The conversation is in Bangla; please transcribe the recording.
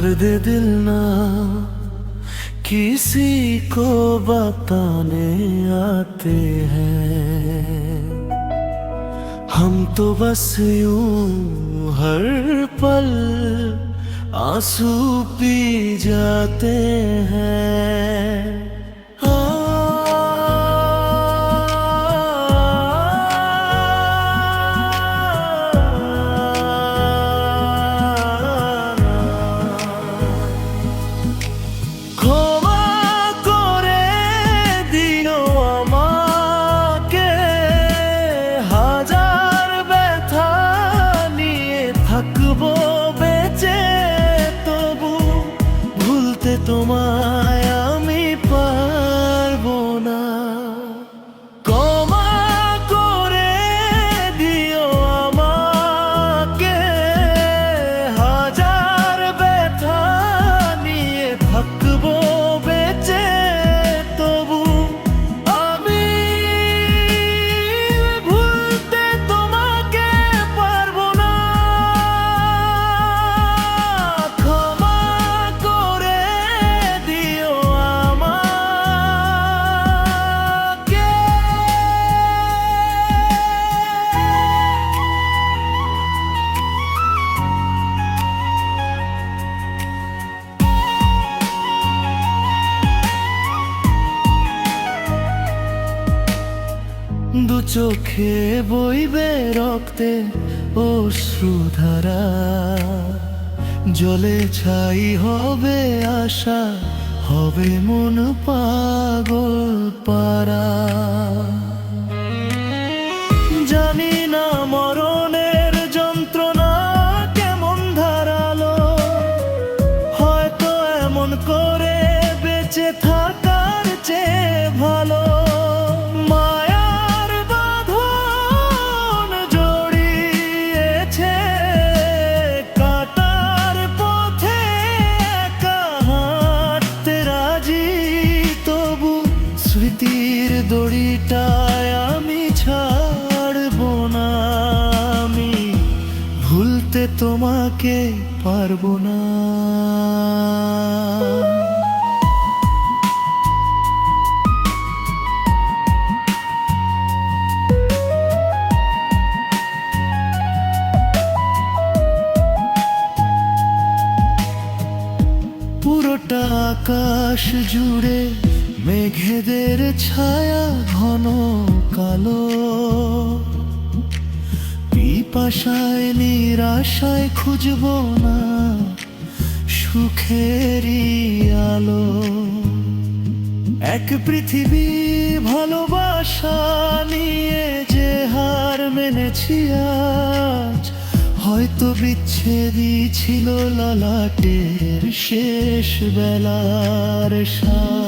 दर्द दिल ना किसी को बताने आते हैं। हम तो बस यूँ हर पल आँसू पी जाते हैं। থাকব বেঁচে তবু ভুলতে তোমায় চোখে বইবে রক্তে ও অশ্রুধারা জলে ছাই হবে আশা হবে মন পাগল পারা দড়িটায় আমি ছাড়বো না আমি ভুলতে তোমাকে পারব না। পুরোটা আকাশ জুড়ে মেঘেদের ছায়া ঘন কালো। পিপাসায়, নিরাশায় খুঁজব না সুখেরই আলো। এক পৃথিবী ভালোবাসা নিয়ে যে হার মেনেছি আজ, হয়তো বিচ্ছেদই ছিল ললাটের শেষ বেলার সাজ।